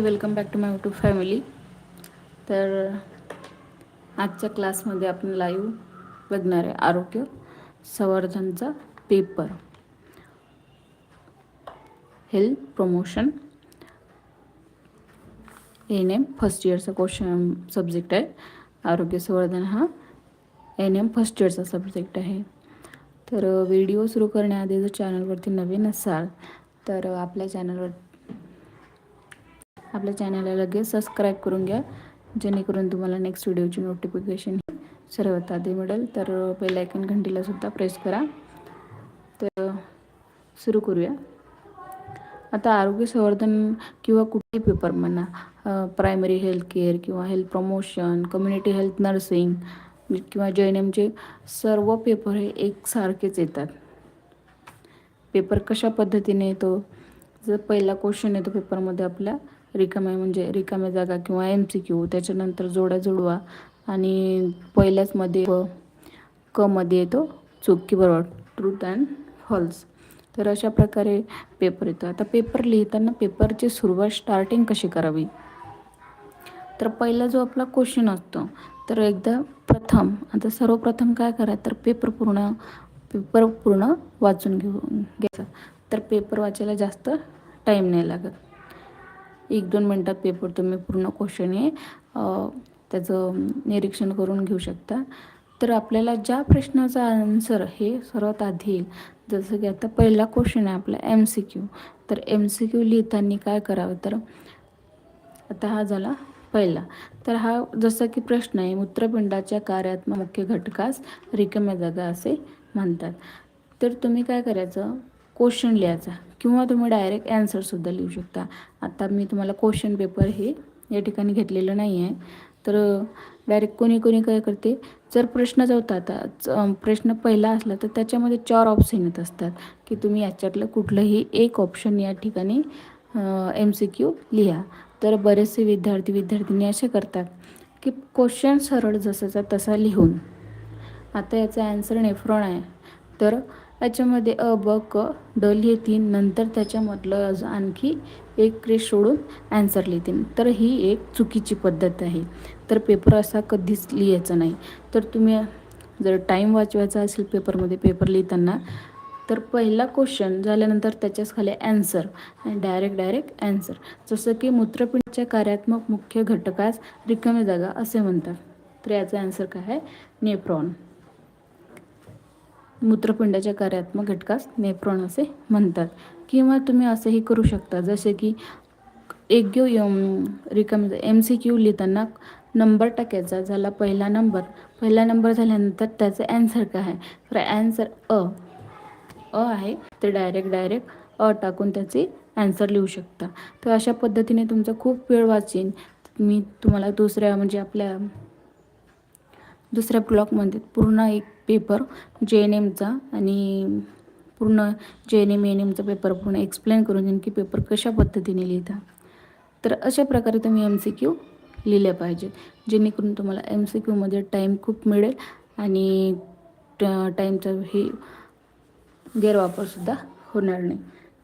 Welcome back to my YouTube family तर आजच्या क्लासमध्ये आपण लाईव्ह बघणार आहे आरोग्य संवर्धनचा paper health promotion N M first इयरचा question subject आहे. आरोग्य संवर्धन हा एन एम फर्स्ट इयरचा सब्जेक्ट आहे. तर व्हिडिओ सुरू करण्याआधी जर चॅनलवरती नवीन असाल तर आपल्या चॅनलवर आपल्या चॅनलला लगेच सबस्क्राईब करून घ्या. जेणेकरून तुम्हाला नेक्स्ट व्हिडिओची नोटिफिकेशन सर्वात आधी मिळेल. तर बेलायकन घंटीलासुद्धा प्रेस करा. तर सुरू करूया. आता आरोग्य संवर्धन किंवा कुठेही पेपर म्हणा प्रायमरी हेल्थ केअर किंवा health promotion community health nursing किंवा जे एन एमचे सर्व पेपर हे एकसारखेच येतात. पेपर कशा पद्धतीने येतो? जर पहिला क्वेश्चन येतो पेपरमध्ये आपल्या रिकाम्या म्हणजे रिकाम्या जागा किंवा एम सी क्यू त्याच्यानंतर जोड्या जुडवा आणि पहिल्याचमध्ये क मध्ये येतो चूक की बरोबर ट्रूथ अँड फॉल्स तर अशा प्रकारे पेपर येतो. आता पेपर लिहिताना पेपरची सुरुवात स्टार्टिंग कशी करावी? तर पहिला जो आपला क्वेश्चन असतो तर एकदा प्रथम आता सर्वप्रथम काय करा तर पेपर पूर्ण पेपर पूर्ण वाचून घेऊ घ्यायचा. तर पेपर वाचायला जास्त टाईम नाही लागत. एक दोन मिनटात पेपर तुम्ही पूर्ण क्वेश्चन हे त्याचं निरीक्षण करून घेऊ शकता. तर आपल्याला ज्या प्रश्नाचा आन्सर हे सर्वात आधी येईल. जसं की आता पहिला क्वेश्चन आहे आपला एम सी क्यू तर एम सी क्यू लिहिताना काय करावं? तर आता हा झाला पहिला. तर हा जसं की प्रश्न आहे मूत्रपिंडाच्या कार्यात्मक मुख्य घटकास रिकाम्या जागा असे म्हणतात. तर तुम्ही काय करायचं? क्वेश्चन लिहायचा. किंवा तुम्ही डायरेक्ट ॲन्सरसुद्धा लिहू शकता. आता मी तुम्हाला क्वेश्चन पेपर हे या ठिकाणी घेतलेलं नाही आहे. तर डायरेक्ट कोणी कोणी काय करते? जर प्रश्न जो होता आता प्रश्न पहिला असला तर त्याच्यामध्ये चार ऑप्शन येत असतात. की तुम्ही याच्यातलं कुठलंही एक ऑप्शन या ठिकाणी एम सी क्यू लिहा. तर बरेचसे विद्यार्थी विद्यार्थिनी असे करतात की क्वेश्चन सरळ जसाचा तसा लिहून. आता याचा ॲन्सर नेफ्रॉन आहे. तर याच्यामध्ये अ ब क ड लिहितील नंतर त्याच्यामधलं आणखी एक क्रेश सोडून ॲन्सर लिहितील तर ही एक चुकीची पद्धत आहे. तर पेपर असा कधीच लिहायचा नाही. तर तुम्ही जर टाईम वाचवायचा असेल पेपरमध्ये पेपर लिहिताना तर पहिला क्वेश्चन झाल्यानंतर त्याच्याच खाली ॲन्सर आणि डायरेक्ट डायरेक्ट ॲन्सर जसं की मूत्रपिंडच्या कार्यात्मक मुख्य घटकास रिकामी जागा असे म्हणतात. तर याचा ॲन्सर काय आहे? नेप्रॉन मूत्रपिंडाच्या कार्यात्मक घटकास नेफ्रॉन असे म्हणतात. किंवा तुम्ही असंही करू शकता जसे की एक रिकामी एम सी क्यू लिहिताना नंबर टाकायचा झाला पहिला नंबर पहिला नंबर झाल्यानंतर त्याचं ॲन्सर काय आहे? तर ॲन्सर अ. अ आहे ते डायरेक्ट डायरेक्ट अ टाकून त्याचे ॲन्सर लिहू शकता. तर अशा पद्धतीने तुमचा खूप वेळ वाचेन. मी तुम्हाला दुसऱ्या म्हणजे आपल्या दुसऱ्या ब्लॉकमध्ये पूर्ण एक पेपर जे एन एमचा आणि पूर्ण जे एन एम एन एमचा पेपर पूर्ण एक्सप्लेन करून देईन की पेपर कशा पद्धतीने लिहिता. तर अशा प्रकारे तुम्ही एम सी क्यू लिहिले पाहिजे जेणेकरून तुम्हाला एम सी क्यूमध्ये टाईम खूप मिळेल आणि टाईमचा हे गैरवापरसुद्धा होणार नाही.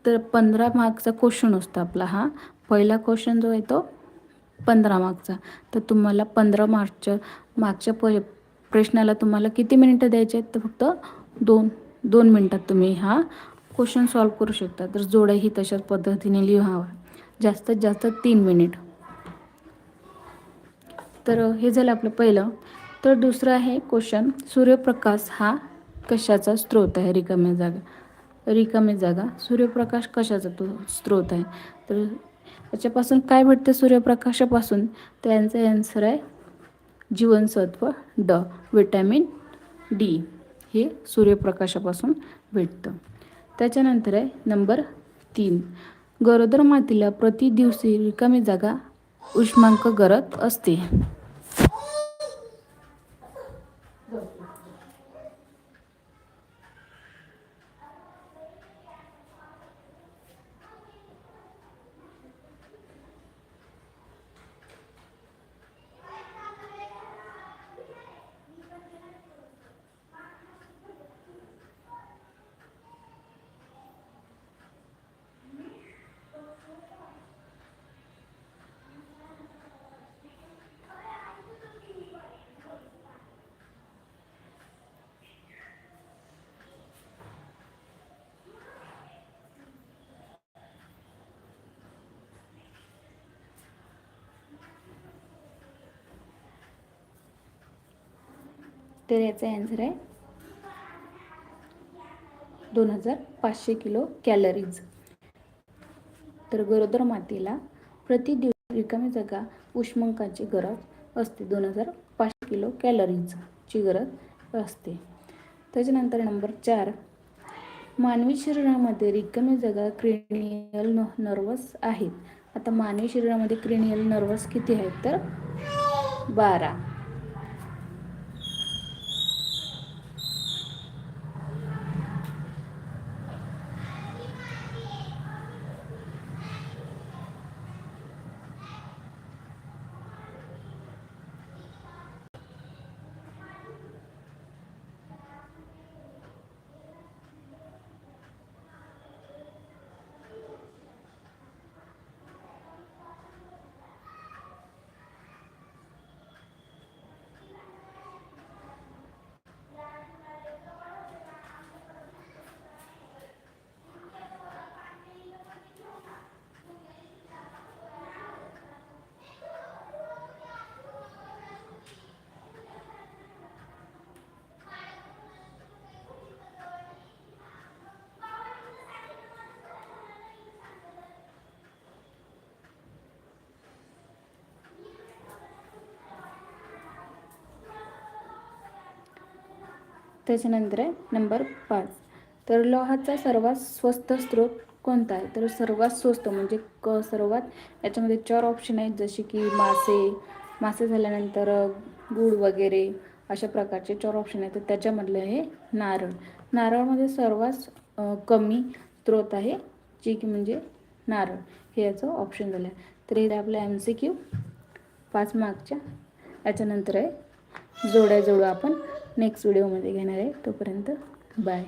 तर पंधरा मार्कचा क्वेश्चन असतो आपला हा. पहिला क्वेश्चन जो आहे तो पंधरा मार्कचा. तर तुम्हाला पंधरा मार्कच्या मागच्या प प्रश्नाला तुम्हाला किती मिनिटं द्यायचे आहेत? तर फक्त दोन दोन मिनटात तुम्ही हा क्वेश्चन सॉल्व करू शकता. तर जोड्याही तशाच पद्धतीने लिहावा. जास्तीत जास्त तीन मिनिट. तर हे झालं आपलं पहिलं. तर दुसरं आहे क्वेश्चन सूर्यप्रकाश हा कशाचा स्रोत आहे? रिकाम्या जागा रिकामी जागा. सूर्यप्रकाश कशाचा तो स्रोत आहे? तर याच्यापासून काय भेटते सूर्यप्रकाशापासून? त्यांचं ॲन्सर आहे जीवनसत्व ड विटॅमिन डी हे सूर्यप्रकाशापासून भेटतं. त्याच्यानंतर आहे नंबर तीन. गरोदर मातीला प्रति दिवशी रिकामी जागा उष्मांक गरज असते. तर याचा ॲन्सर आहे दोन हजार पाचशे किलो कॅलरीज. तर गरोदर मातेला प्रतिदिवस रिकामी जागा उष्मांकाची गरज असते. दोन हजार पाचशे किलो कॅलरीजची गरज असते. त्याच्यानंतर नंबर चार. मानवी शरीरामध्ये रिकामी जागा क्रिनियल नर्वस आहेत. आता मानवी शरीरामध्ये क्रिनियल नर्वस किती आहेत तर? बारा. त्याच्यानंतर आहे नंबर पाच. तर लोहाचा सर्वात स्वस्त स्रोत कोणता आहे? तर सर्वात स्वस्त म्हणजे क सर्वात याच्यामध्ये चार ऑप्शन आहेत जसे की मासे. मासे झाल्यानंतर गूळ वगैरे अशा प्रकारचे चार ऑप्शन आहेत. तर त्याच्यामधलं आहे नारळ. नारळमध्ये सर्वात कमी स्रोत आहे जे की म्हणजे नारळ. हे याचं ऑप्शन झालं. आहे तर हे आपलं एम सी क्यू पाच मार्कच्या याच्यानंतर आहे जोड्या जोडू आपण. नेक्स्ट व्हिडिओमध्ये घेणार आहे तोपर्यंत बाय.